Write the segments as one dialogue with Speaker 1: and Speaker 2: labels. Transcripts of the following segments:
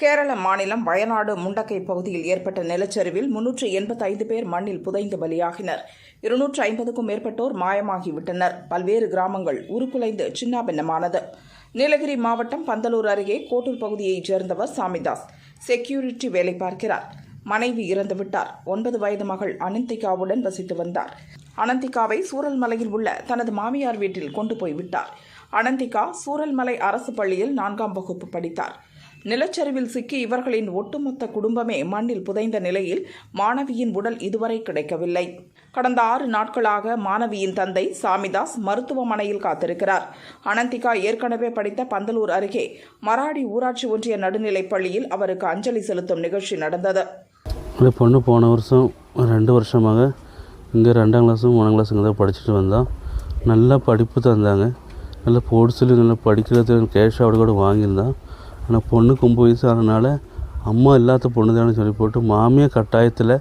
Speaker 1: கேரள மாநிலம் வயநாடு முண்டக்கை பகுதியில் ஏற்பட்ட நிலச்சரிவில் முன்னூற்று எண்பத்தைந்து பேர் மண்ணில் புதைந்து பலியாகினர். இருநூற்று ஐம்பதுக்கும் மேற்பட்டோர் மாயமாகிவிட்டனர். பல்வேறு கிராமங்கள் உருக்குலைந்து சின்னாபின்னமானது. நீலகிரி மாவட்டம் பந்தலூர் அருகே கோட்டூர் பகுதியைச் சேர்ந்தவர் சாமிதாஸ் செக்யூரிட்டி வேலை பார்க்கிறார். மனைவி இறந்துவிட்டார் ஒன்பது வயது மகள் அனந்திகாவுடன் வசித்து வந்தார். அனந்திகாவை சூரல்மலையில் உள்ள தனது மாமியார் வீட்டில் கொண்டு போய்விட்டார் அனந்திகா சூரல்மலை அரசு பள்ளியில் நான்காம் வகுப்பு படித்தார். நிலச்சரிவில் சிக்கி இவர்களின் ஒட்டுமொத்த குடும்பமே மண்ணில் புதைந்த நிலையில் மாணவியின் உடல் இதுவரை கிடைக்கவில்லை. கடந்த ஆறு நாட்களாக மாணவியின் தந்தை சாமிதாஸ் மருத்துவமனையில் காத்திருக்கிறார். அனந்திகா ஏற்கனவே படித்த பந்தலூர் அருகே மராடி ஊராட்சி ஒன்றிய நடுநிலைப் பள்ளியில் அவருக்கு அஞ்சலி செலுத்தும் நிகழ்ச்சி நடந்தது.
Speaker 2: இந்த பொண்ணு போன வருஷம் ரெண்டு வருஷமாக இங்கே ரெண்டாம் கிளாஸும் மூணாம் கிளாஸுங்க தான் படிச்சுட்டு வந்தோம். நல்லா படிப்பு தந்தாங்க. நல்லா போர்ட்ஸில் நல்லா படிக்கிறது கேஷ் அவார்டு கூட வாங்கியிருந்தான். ஆனால் பொண்ணுக்கு ஒம்பது வயசு ஆனனால அம்மா இல்லாத பொண்ணு தானே சொல்லி போட்டு மாமியார் கட்டாயத்தில்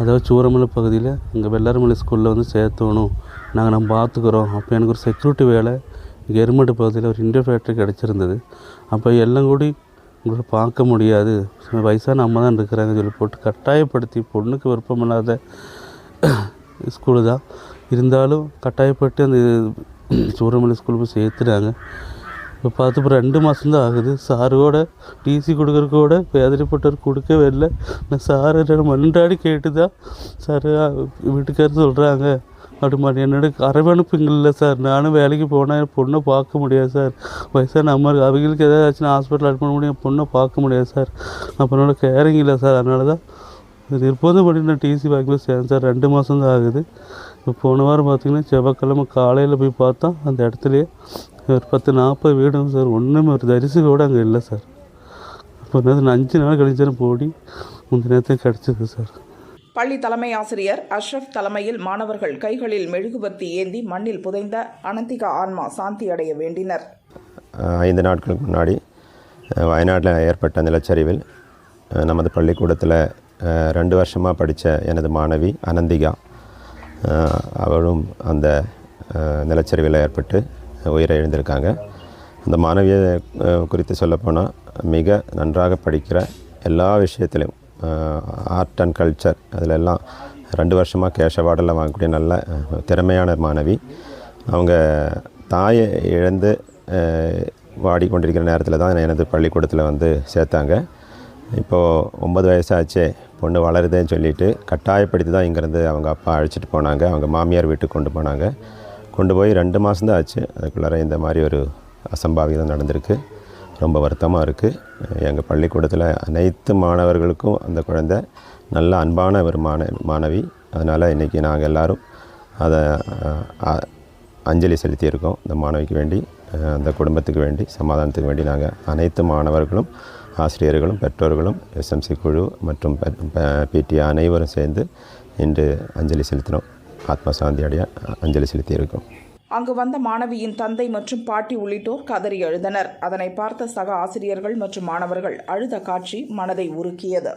Speaker 2: அதாவது சூரமலை பகுதியில் இங்கே வெள்ளாரமலை ஸ்கூலில் வந்து சேர்த்தணும். நாங்கள் நம்ம பார்த்துக்குறோம். அப்போ எனக்கு ஒரு செக்யூரிட்டி வேலை. எருமட்டு பகுதியில் ஒரு இண்டியன் ஃபேக்ட்ரி கிடச்சிருந்தது. அப்போ எல்லாம் கூடி உங்களை பார்க்க முடியாது. வயசான அம்மா தான் இருக்கிறாங்க சொல்லி போட்டு கட்டாயப்படுத்தி பொண்ணுக்கு விருப்பமில்லாத ஸ்கூலு தான். இருந்தாலும் கட்டாயப்பட்டு அந்த சூரமலை ஸ்கூல் போய் சேர்த்துட்டாங்க. இப்போ பார்த்து இப்போ ரெண்டு மாதம்தான் ஆகுது. சாரோட டிசி கொடுக்குறக்கூட வேதனைப்பட்டவர் கொடுக்கவே இல்லை. நான் சார் மன்றாடி கேட்டு தான் சார் வீட்டுக்காரர் சொல்கிறாங்க அப்படி மாதிரி என்னோட அரவணைப்புங்களில் சார். நானும் வேலைக்கு போனால் என் பொண்ணை பார்க்க முடியாது சார். வயசான அம்மா அவங்களுக்கு ஏதாச்சும் ஆச்சுன்னா ஹாஸ்பிட்டல் அட்மிட் பண்ண என் பொண்ணை பார்க்க முடியாது சார். அப்புறம் கேரிங் இல்லை சார். அதனால தான் நிர்பந்தம் பண்ணி நான் டிசி வாங்கி சேர்ந்தேன் சார். ரெண்டு மாதம் தான் ஆகுது. இப்போ போன வாரம் பார்த்திங்கன்னா செவ்வாய்க்கிழமை காலையில் போய் பார்த்தா அந்த இடத்துலையே ஒரு பத்து நாற்பது வீடும் சார். ஒன்றுமே ஒரு தரிசு கூட அங்கே இல்லை சார். அப்போ என்னது அஞ்சு நாள் கழிச்சு போடி? முந்தின நேரத்தில் கிடச்சிது சார்.
Speaker 1: பள்ளி தலைமை ஆசிரியர் அஷ்ரப் தலைமையில் மாணவர்கள் கைகளில் மெழுகுவர்த்தி ஏந்தி மண்ணில் புதைந்த அனந்திகா ஆன்மா சாந்தி அடைய வேண்டினர்.
Speaker 3: ஐந்து நாட்களுக்கு முன்னாடி வயநாட்டில் ஏற்பட்ட நிலச்சரிவில் நமது பள்ளிக்கூடத்தில் ரெண்டு வருஷமாக படித்த எனது மாணவி அனந்திகா அவளும் அந்த நிலச்சரிவில் ஏற்பட்டு உயிரை எழுந்திருக்காங்க அந்த மாணவியை குறித்து சொல்லப்போனால் மிக நன்றாக படிக்கிற எல்லா விஷயத்திலையும் ஆர்ட் அண்ட் கல்ச்சர் அதில் எல்லாம் ரெண்டு வருஷமாக கேஷ் அவார்டில் வாங்கக்கூடிய நல்ல திறமையான மாணவி. அவங்க தாயை இழந்து வாடிக்கொண்டிருக்கிற நேரத்தில் தான் எனது பள்ளிக்கூடத்தில் வந்து சேர்த்தாங்க. இப்போது ஒம்பது வயசாச்சே பொண்ணு வளருதேன்னு சொல்லிட்டு கட்டாயப்படுத்தி தான் இங்கேருந்து அவங்க அப்பா அழைச்சிட்டு போனாங்க. அவங்க மாமியார் வீட்டுக்கு கொண்டு போனாங்க. கொண்டு போய் ரெண்டு மாதம் தான் ஆச்சு. அதுக்குள்ளார இந்த மாதிரி ஒரு அசம்பாவிதம் நடந்திருக்கு. ரொம்ப வருத்தமாக இருக்குது எங்கள் பள்ளிக்கூடத்தில் அனைத்து மாணவர்களுக்கும் அந்த குழந்தை நல்ல அன்பான ஒரு மாண மாணவி. அதனால் இன்றைக்கி நாங்கள் எல்லாரும் அதை அஞ்சலி செலுத்தியிருக்கோம். இந்த மாணவிக்கு வேண்டி அந்த குடும்பத்துக்கு வேண்டி சமாதானத்துக்கு வேண்டி நாங்கள் அனைத்து மாணவர்களும் ஆசிரியர்களும் பெற்றோர்களும் எஸ்எம்சி குழு மற்றும் பிடி அனைவரும் சேர்ந்து இன்று அஞ்சலி செலுத்தினோம். ஆத்மா சாந்தி அடைய அஞ்சலி செலுத்தியிருக்கோம்
Speaker 1: அங்கு வந்த மாணவியின் தந்தை மற்றும் பாட்டி உள்ளிட்டோர் கதறி எழுந்தனர் அதனை பார்த்த சக ஆசிரியர்கள் மற்றும் மாணவர்கள் அழுத காட்சி மனதை உருக்கியது.